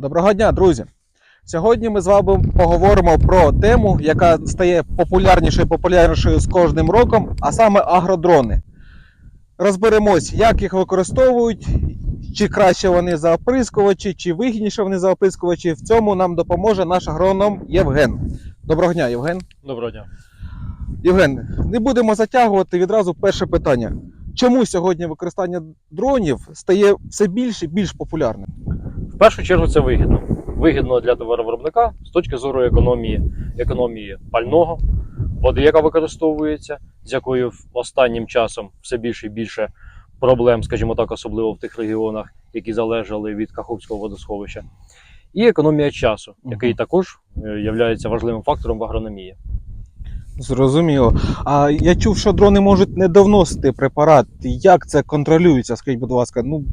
Доброго дня, друзі! Сьогодні ми з вами поговоримо про тему, яка стає популярнішою і популярнішою з кожним роком, а саме агродрони. Розберемось, як їх використовують, чи краще вони за оприскувачі, чи вигідніше вони за оприскувачі. В цьому нам допоможе наш агроном Євген. Доброго дня, Євген. Доброго дня. Євген, не будемо затягувати відразу перше питання. Чому сьогодні використання дронів стає все більш і більш популярним? В першу чергу це вигідно. Вигідно для товаровиробника з точки зору економії, економії пального, води, яка використовується, з якою останнім часом все більше і більше проблем, скажімо так, особливо в тих регіонах, які залежали від Каховського водосховища. І економія часу, який також є важливим фактором в агрономії. Зрозуміло. А я чув, що дрони можуть не довносити препарат. Як це контролюється? Скажіть, будь ласка. Ну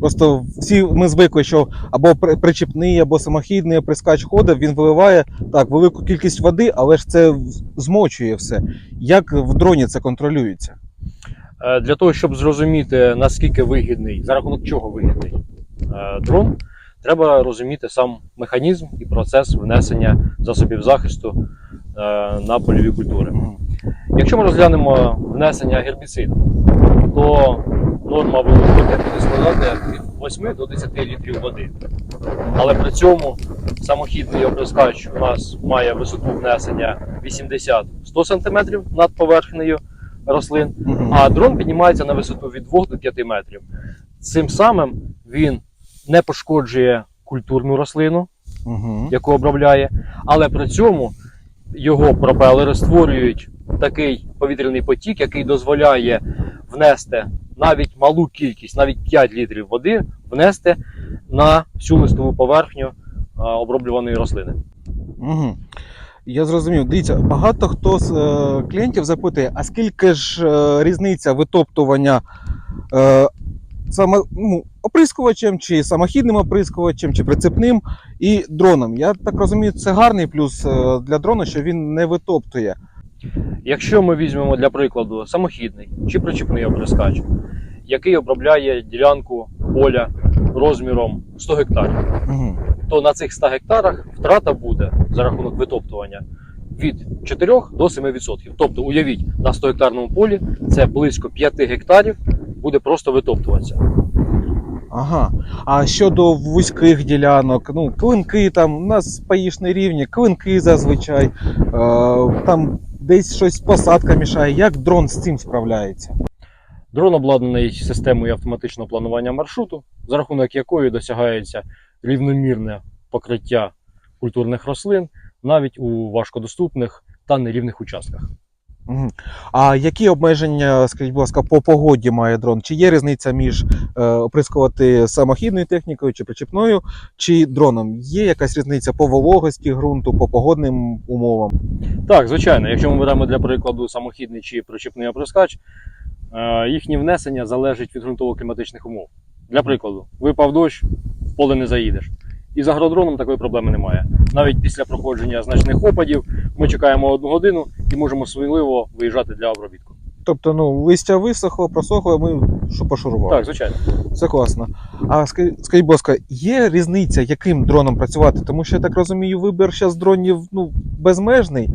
просто всі ми звикли, що або причіпний, або самохідний прискач ходить, він виливає так велику кількість води, але ж це змочує все. Як в дроні це контролюється? Е, Для того, щоб зрозуміти, наскільки вигідний, за рахунок чого вигідний е, дрон, треба розуміти сам механізм і процес внесення засобів захисту на польові культури. Якщо ми розглянемо внесення гербіциду, то норма вилучення буде складати від 8 до 10 літрів води. Але при цьому самохідний оприскач у нас має висоту внесення 80-100 см над поверхнею рослин, а дрон піднімається на висоту від 2 до 5 метрів. Цим самим він не пошкоджує культурну рослину, яку обробляє, але при цьому його пропелери створюють такий повітряний потік, який дозволяє внести навіть малу кількість, навіть 5 літрів води внести на всю листову поверхню оброблюваної рослини. Угу. Я зрозумів. Дивіться, багато хто з е, клієнтів запитує, а скільки ж е, різниця витоптування е, саме ну, оприскувачем, чи самохідним оприскувачем, чи прицепним і дроном. Я так розумію, це гарний плюс е, для дрона, що він не витоптує. Якщо ми візьмемо для прикладу самохідний чи причіпний оприскач, який обробляє ділянку поля розміром 100 гектарів, Угу. то на цих 100 гектарах втрата буде за рахунок витоптування від 4 до 7%. Тобто, уявіть, на 100 гектарному полі це близько 5 гектарів буде просто витоптуватися. Ага. А щодо вузьких ділянок, ну, клинки там, у нас паїшні рівні, клинки зазвичай, е, там десь щось посадка мішає. Як дрон з цим справляється? Дрон обладнаний системою автоматичного планування маршруту, за рахунок якої досягається рівномірне покриття культурних рослин навіть у важкодоступних та нерівних участках. А які обмеження, скажіть, будь ласка, по погоді має дрон? Чи є різниця між е, оприскувати самохідною технікою чи причепною, чи дроном? Є якась різниця по вологості ґрунту, по погодним умовам? Так, звичайно, якщо ми беремо для прикладу самохідний чи причіпний оприскач, е, їхнє внесення залежить від ґрунтово-кліматичних умов. Для прикладу, випав дощ, в поле не заїдеш. І з агродроном такої проблеми немає. Навіть після проходження значних опадів ми чекаємо одну годину і можемо сміливо виїжджати для обробітку. Тобто, ну, листя висохло, просохло, ми що пошурували. Так, звичайно. Це класно. А ска- скажіть, будь ласка, є різниця, яким дроном працювати? Тому що я так розумію, вибір зараз дронів ну, безмежний,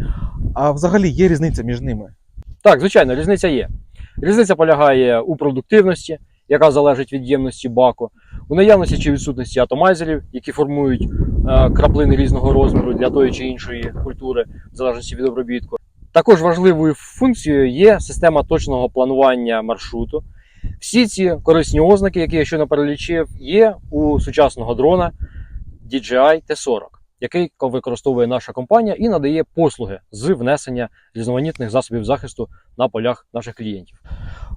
а взагалі є різниця між ними. Так, звичайно, різниця є. Різниця полягає у продуктивності, яка залежить від ємності баку, у наявності чи відсутності атомайзерів, які формують е, краплини різного розміру для тої чи іншої культури, в залежності від обробітку. Також важливою функцією є система точного планування маршруту. Всі ці корисні ознаки, які я щойно перелічив, є у сучасного дрона DJI T40, який використовує наша компанія і надає послуги з внесення різноманітних засобів захисту на полях наших клієнтів.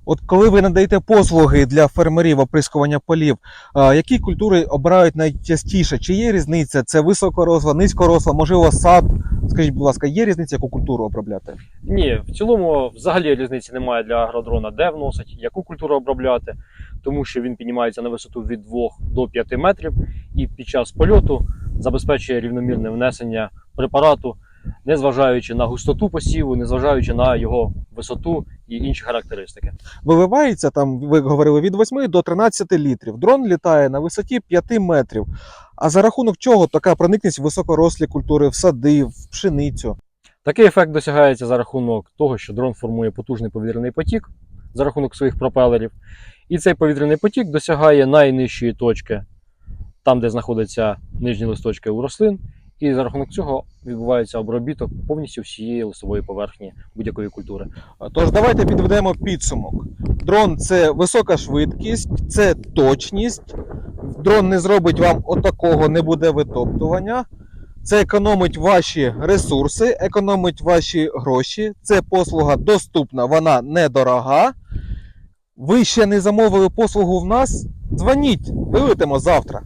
От коли ви надаєте послуги для фермерів оприскування полів, які культури обирають найчастіше? Чи є різниця? Це високоросла, низькоросла, можливо, сад? Скажіть, будь ласка, є різниця, яку культуру обробляти? Ні, в цілому взагалі різниці немає для агродрона, де вносить, яку культуру обробляти, тому що він піднімається на висоту від 2 до 5 метрів і під час польоту забезпечує рівномірне внесення препарату, незважаючи на густоту посіву, незважаючи на його висоту і інші характеристики. Виливається там, ви говорили, від 8 до 13 літрів. Дрон літає на висоті 5 метрів. А за рахунок чого така проникність високорослі культури, в сади, в пшеницю? Такий ефект досягається за рахунок того, що дрон формує потужний повітряний потік за рахунок своїх пропелерів. І цей повітряний потік досягає найнижчої точки, там, де знаходяться нижні листочки у рослин. І за рахунок цього відбувається обробіток повністю всієї листової поверхні будь-якої культури. Тож давайте підведемо підсумок. Дрон це висока швидкість, це точність. Дрон не зробить вам отакого, не буде витоптування. Це економить ваші ресурси, економить ваші гроші. Це послуга доступна, вона недорога. Ви ще не замовили послугу в нас? Дзвоніть, вилетимо завтра.